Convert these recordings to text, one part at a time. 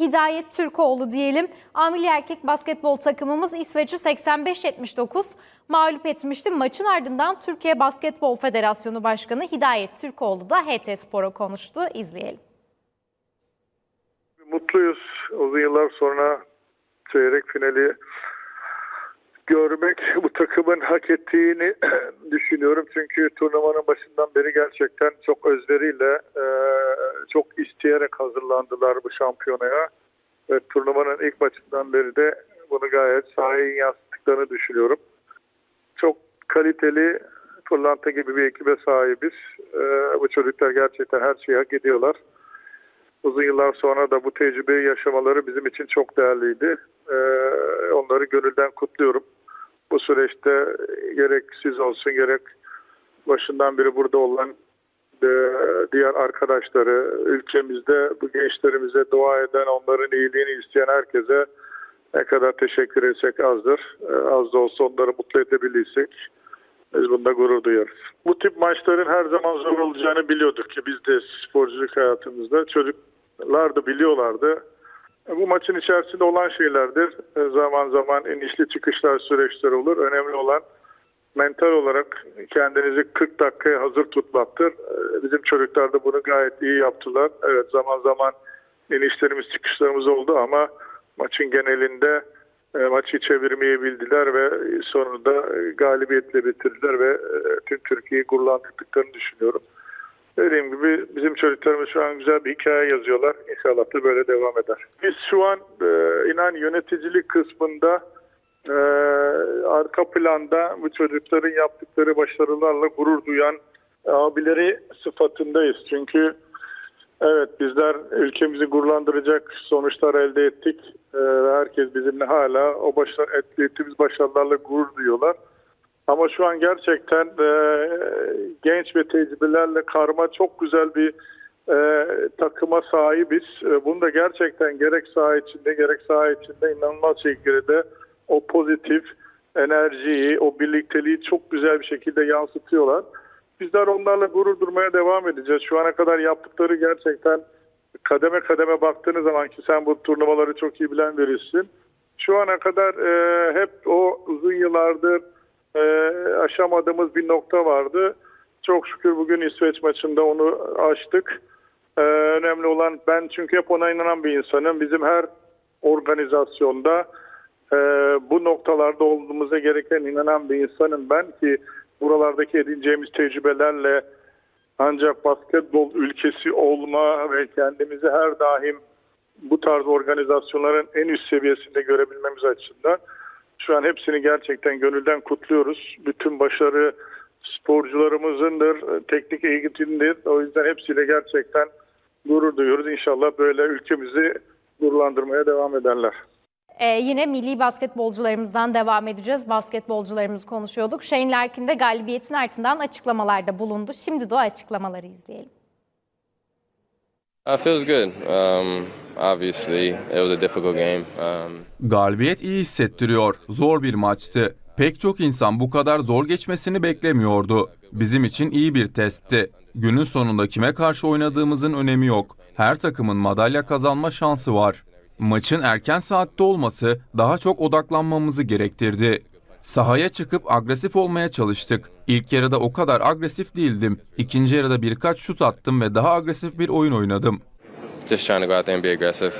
Hidayet Türkoğlu diyelim. Amili erkek basketbol takımımız İsveç'i 85-79 mağlup etmişti. Maçın ardından Türkiye Basketbol Federasyonu Başkanı Hidayet Türkoğlu da HT Spor'a konuştu. İzleyelim. Mutluyuz. Uzun yıllar sonra çeyrek finali görmek bu takımın hak ettiğini düşünüyorum. Çünkü turnuvanın başından beri gerçekten çok özveriyle, çok isteyerek hazırlandılar bu şampiyonaya. Ve turnuvanın ilk maçından beri de bunu gayet sahaya yansıttıklarını düşünüyorum. Çok kaliteli pırlanta gibi bir ekibe sahibiz. E, bu çocuklar gerçekten her şeyi hak ediyorlar uzun yıllar sonra da bu tecrübeyi yaşamaları bizim için çok değerliydi. Ee, onları gönülden kutluyorum. Bu süreçte gerek siz olsun gerek başından beri burada olan diğer arkadaşları, ülkemizde bu gençlerimize dua eden, onların iyiliğini isteyen herkese ne kadar teşekkür etsek azdır. Ee, az da olsa onları mutlu edebilirsek biz bunda gurur duyarız. Bu tip maçların her zaman zor olacağını biliyorduk ki biz de sporculuk hayatımızda çocuklar da biliyorlardı. E, Bu maçın içerisinde olan şeylerdir. E, Zaman zaman inişli çıkışlar süreçler olur. Önemli olan mental olarak kendinizi 40 dakikaya hazır tutmaktır. E, Bizim çocuklar da bunu gayet iyi yaptılar. Evet zaman zaman inişlerimiz çıkışlarımız oldu ama maçın genelinde e, maçı çevirmeyi bildiler ve sonunda e, galibiyetle bitirdiler ve e, tüm Türkiye'yi gururlandırdıklarını düşünüyorum. Dediğim gibi bizim çocuklarımız şu an güzel bir hikaye yazıyorlar. İnşallah da böyle devam eder. Biz şu an inan yöneticilik kısmında e, arka planda bu çocukların yaptıkları başarılarla gurur duyan abileri sıfatındayız. Çünkü Evet bizler ülkemizi gururlandıracak sonuçlar elde ettik. Ve herkes bizimle hala o elde ettiğimiz başarılarla gurur duyuyorlar. Ama şu an gerçekten e, genç ve tecrübelerle karma çok güzel bir e, takıma sahibiz. E, bunu da gerçekten gerek saha içinde gerek saha içinde inanılmaz şekilde o pozitif enerjiyi, o birlikteliği çok güzel bir şekilde yansıtıyorlar. Bizler onlarla gurur durmaya devam edeceğiz. Şu ana kadar yaptıkları gerçekten kademe kademe baktığınız zaman ki sen bu turnuvaları çok iyi bilen birisin. Şu ana kadar e, hep o uzun yıllardır e, aşamadığımız bir nokta vardı. Çok şükür bugün İsveç maçında onu aştık. E, önemli olan ben çünkü hep ona inanan bir insanım. Bizim her organizasyonda e, bu noktalarda olduğumuza gereken inanan bir insanım ben ki buralardaki edineceğimiz tecrübelerle ancak basketbol ülkesi olma ve kendimizi her daim bu tarz organizasyonların en üst seviyesinde görebilmemiz açısından şu an hepsini gerçekten gönülden kutluyoruz. Bütün başarı sporcularımızındır, teknik eğitimdir. O yüzden hepsiyle gerçekten gurur duyuyoruz. İnşallah böyle ülkemizi gururlandırmaya devam ederler. Ee, yine milli basketbolcularımızdan devam edeceğiz. Basketbolcularımızı konuşuyorduk. Shane Larkin de galibiyetin ardından açıklamalarda bulundu. Şimdi de o açıklamaları izleyelim. Uh, feels good. Um, obviously, it was a difficult game. Um, Galibiyet iyi hissettiriyor. Zor bir maçtı. Pek çok insan bu kadar zor geçmesini beklemiyordu. Bizim için iyi bir testti. Günün sonunda kime karşı oynadığımızın önemi yok. Her takımın madalya kazanma şansı var. Maçın erken saatte olması daha çok odaklanmamızı gerektirdi. Sahaya çıkıp agresif olmaya çalıştık. İlk yarıda o kadar agresif değildim. İkinci yarıda birkaç şut attım ve daha agresif bir oyun oynadım.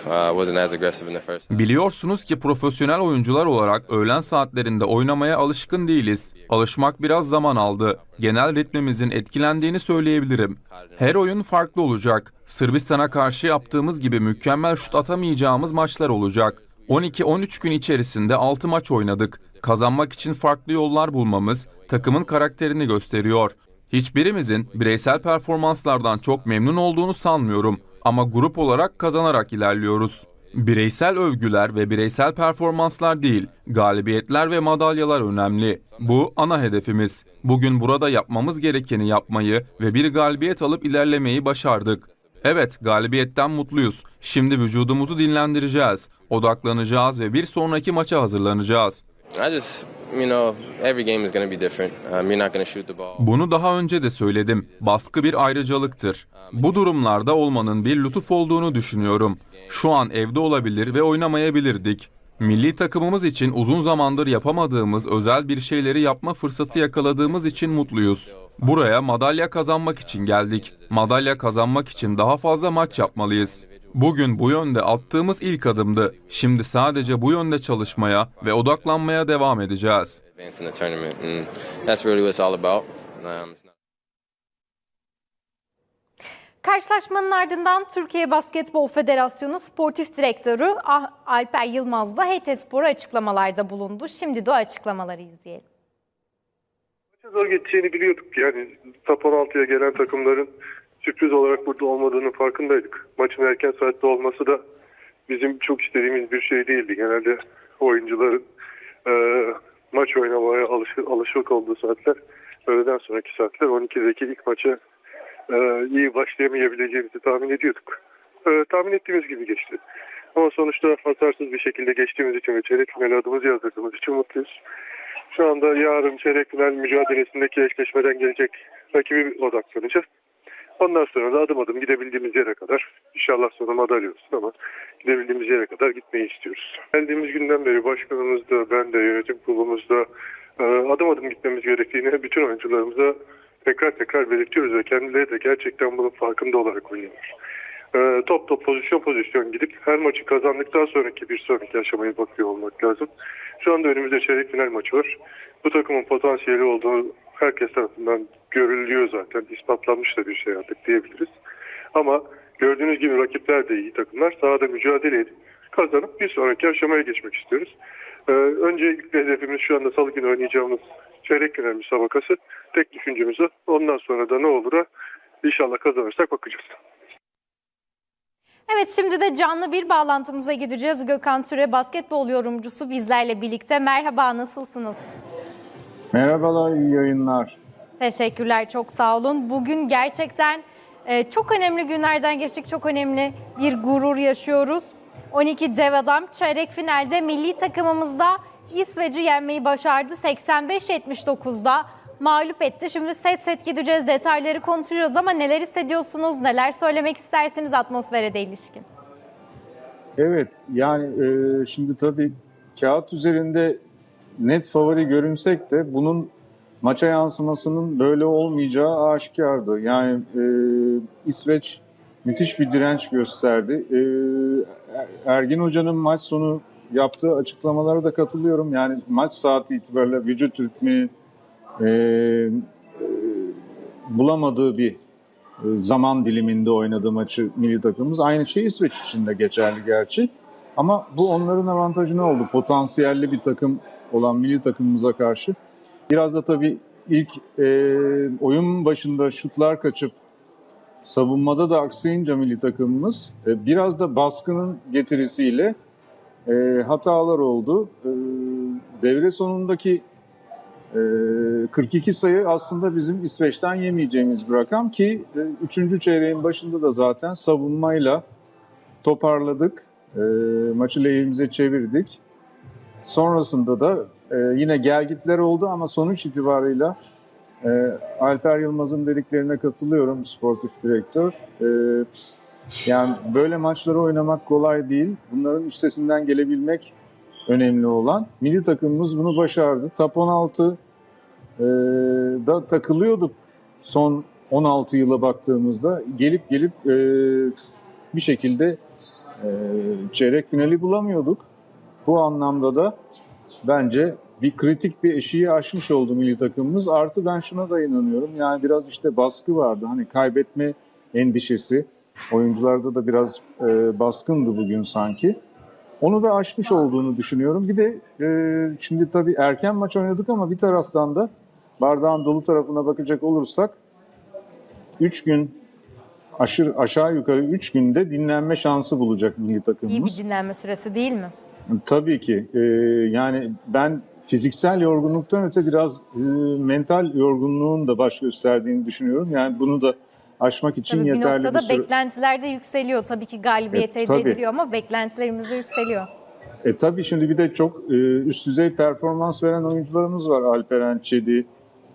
Uh. Biliyorsunuz ki profesyonel oyuncular olarak öğlen saatlerinde oynamaya alışkın değiliz. Alışmak biraz zaman aldı. Genel ritmimizin etkilendiğini söyleyebilirim. Her oyun farklı olacak. Sırbistan'a karşı yaptığımız gibi mükemmel şut atamayacağımız maçlar olacak. 12-13 gün içerisinde 6 maç oynadık. Kazanmak için farklı yollar bulmamız takımın karakterini gösteriyor. Hiçbirimizin bireysel performanslardan çok memnun olduğunu sanmıyorum ama grup olarak kazanarak ilerliyoruz. Bireysel övgüler ve bireysel performanslar değil, galibiyetler ve madalyalar önemli. Bu ana hedefimiz. Bugün burada yapmamız gerekeni yapmayı ve bir galibiyet alıp ilerlemeyi başardık. Evet, galibiyetten mutluyuz. Şimdi vücudumuzu dinlendireceğiz, odaklanacağız ve bir sonraki maça hazırlanacağız. Um. Bunu daha önce de söyledim. Baskı bir ayrıcalıktır. Bu durumlarda olmanın bir lütuf olduğunu düşünüyorum. Şu an evde olabilir ve oynamayabilirdik. Milli takımımız için uzun zamandır yapamadığımız özel bir şeyleri yapma fırsatı yakaladığımız için mutluyuz. Buraya madalya kazanmak için geldik. Madalya kazanmak için daha fazla maç yapmalıyız. Bugün bu yönde attığımız ilk adımdı. Şimdi sadece bu yönde çalışmaya ve odaklanmaya devam edeceğiz. Advance in the tournament, and that's really what it's all about. Um, Karşılaşmanın ardından Türkiye Basketbol Federasyonu Sportif Direktörü Ah- Alper Yılmaz da HT Spor'a açıklamalarda bulundu. Şimdi de o açıklamaları izleyelim. Zor geçeceğini biliyorduk. Yani top 16'ya gelen takımların sürpriz olarak burada olmadığının farkındaydık. Maçın erken saatte olması da bizim çok istediğimiz bir şey değildi. Genelde oyuncuların e, maç oynamaya alışık, alışık olduğu saatler öğleden sonraki saatler 12'deki ilk maça e, iyi başlayamayabileceğimizi tahmin ediyorduk. E, tahmin ettiğimiz gibi geçti. Ama sonuçta hasarsız bir şekilde geçtiğimiz için ve çeyrek finale adımızı yazdırdığımız için mutluyuz. Şu anda yarın çeyrek final mücadelesindeki eşleşmeden gelecek rakibi odaklanacağız. Ondan sonra da adım adım gidebildiğimiz yere kadar inşallah sonra madalya olsun ama gidebildiğimiz yere kadar gitmeyi istiyoruz. Geldiğimiz günden beri başkanımız da ben de yönetim kurulumuzda e, adım adım gitmemiz gerektiğini bütün oyuncularımıza tekrar tekrar belirtiyoruz ve kendileri de gerçekten bunun farkında olarak oynuyorlar. E, top top pozisyon pozisyon gidip her maçı kazandıktan sonraki bir sonraki aşamaya bakıyor olmak lazım. Şu anda önümüzde çeyrek final maçı var. Bu takımın potansiyeli olduğu herkes tarafından görülüyor zaten. İspatlanmış da bir şey artık diyebiliriz. Ama gördüğünüz gibi rakipler de iyi takımlar. Sahada mücadele edip kazanıp bir sonraki aşamaya geçmek istiyoruz. Ee, öncelikle hedefimiz şu anda salı günü oynayacağımız çeyrek final müsabakası. Tek düşüncemiz o. Ondan sonra da ne olur'a inşallah kazanırsak bakacağız. Evet şimdi de canlı bir bağlantımıza gideceğiz. Gökhan Türe basketbol yorumcusu bizlerle birlikte. Merhaba nasılsınız? Merhabalar, iyi yayınlar. Teşekkürler çok sağ olun. Bugün gerçekten e, çok önemli günlerden geçtik. Çok önemli bir gurur yaşıyoruz. 12 dev adam çeyrek finalde milli takımımızda İsveç'i yenmeyi başardı. 85-79'da mağlup etti. Şimdi set set gideceğiz, detayları konuşacağız ama neler hissediyorsunuz, neler söylemek istersiniz atmosfere de ilişkin? Evet, yani e, şimdi tabii kağıt üzerinde net favori görünsek de bunun maça yansımasının böyle olmayacağı aşikardı. Yani e, İsveç müthiş bir direnç gösterdi. E, Ergin Hoca'nın maç sonu yaptığı açıklamalara da katılıyorum. Yani maç saati itibariyle vücut ritmi e, e, bulamadığı bir e, zaman diliminde oynadığı maçı milli takımımız. Aynı şey İsveç için de geçerli gerçi. Ama bu onların avantajı ne oldu? Potansiyelli bir takım olan milli takımımıza karşı. Biraz da tabii ilk e, oyun başında şutlar kaçıp savunmada da aksayınca milli takımımız e, biraz da baskının getirisiyle e, hatalar oldu. E, devre sonundaki e, 42 sayı aslında bizim İsveç'ten yemeyeceğimiz bir rakam ki 3. çeyreğin başında da zaten savunmayla toparladık. E, maçı lehimize çevirdik. Sonrasında da e, yine gelgitler oldu ama sonuç itibarıyla e, Alper Yılmaz'ın dediklerine katılıyorum sportif direktör. E, yani böyle maçları oynamak kolay değil. Bunların üstesinden gelebilmek önemli olan. Milli takımımız bunu başardı. Top 16 e, da takılıyorduk son 16 yıla baktığımızda. Gelip gelip e, bir şekilde e, çeyrek finali bulamıyorduk. Bu anlamda da bence bir kritik bir eşiği aşmış oldu milli takımımız. Artı ben şuna da inanıyorum. Yani biraz işte baskı vardı. Hani kaybetme endişesi. Oyuncularda da biraz e, baskındı bugün sanki. Onu da aşmış olduğunu düşünüyorum. Bir de e, şimdi tabii erken maç oynadık ama bir taraftan da bardağın dolu tarafına bakacak olursak 3 gün aşırı aşağı yukarı 3 günde dinlenme şansı bulacak milli İyi bir takımımız. dinlenme süresi değil mi? Tabii ki. Ee, yani ben fiziksel yorgunluktan öte biraz e, mental yorgunluğun da baş gösterdiğini düşünüyorum. Yani bunu da aşmak için Tabii bir yeterli noktada bir süre. beklentiler de yükseliyor. Tabii ki galibiyet E, elde tabii. ediliyor ama beklentilerimiz de yükseliyor. E tabii şimdi bir de çok e, üst düzey performans veren oyuncularımız var. Alperen Çedi,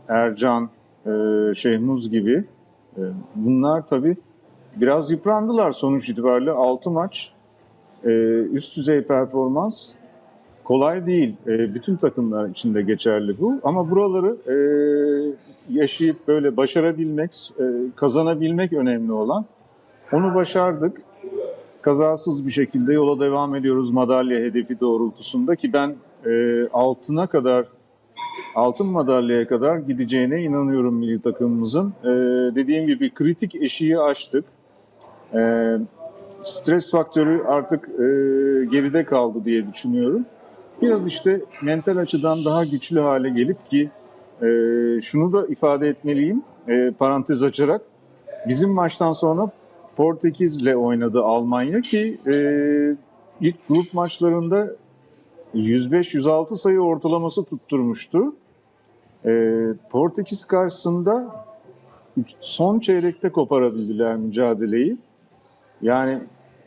Ercan, e, Şehmuz gibi. E, bunlar tabii biraz yıprandılar sonuç itibariyle. 6 maç e, üst düzey performans kolay değil. E, bütün takımlar için de geçerli bu. Ama buraları e, yaşayıp böyle başarabilmek, e, kazanabilmek önemli olan. Onu başardık kazasız bir şekilde yola devam ediyoruz madalya hedefi doğrultusunda ki ben e, altına kadar altın madalyaya kadar gideceğine inanıyorum milli takımımızın. E, dediğim gibi kritik eşiği aştık. E, stres faktörü artık e, geride kaldı diye düşünüyorum. Biraz işte mental açıdan daha güçlü hale gelip ki e, şunu da ifade etmeliyim e, parantez açarak bizim maçtan sonra Portekiz'le oynadı Almanya ki e, ilk grup maçlarında 105-106 sayı ortalaması tutturmuştu. E, Portekiz karşısında son çeyrekte koparabildiler mücadeleyi. Yani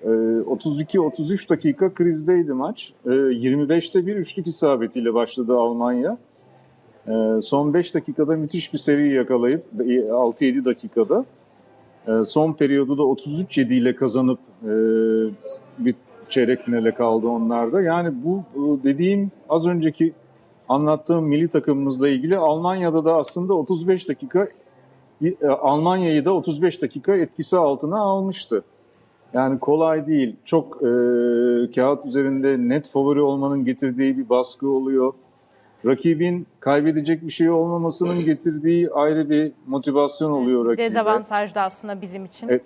32-33 dakika krizdeydi maç. E, 25'te bir üçlük isabetiyle başladı Almanya. E, son 5 dakikada müthiş bir seri yakalayıp e, 6-7 dakikada e, son periyodu da 33-7 ile kazanıp e, bir çeyrek finale kaldı onlar da. Yani bu bu dediğim az önceki anlattığım milli takımımızla ilgili Almanya'da da aslında 35 dakika e, Almanya'yı da 35 dakika etkisi altına almıştı. Yani kolay değil. Çok e, kağıt üzerinde net favori olmanın getirdiği bir baskı oluyor. Rakibin kaybedecek bir şey olmamasının getirdiği ayrı bir motivasyon oluyor rakibe. Dezavantaj da aslında bizim için. Evet.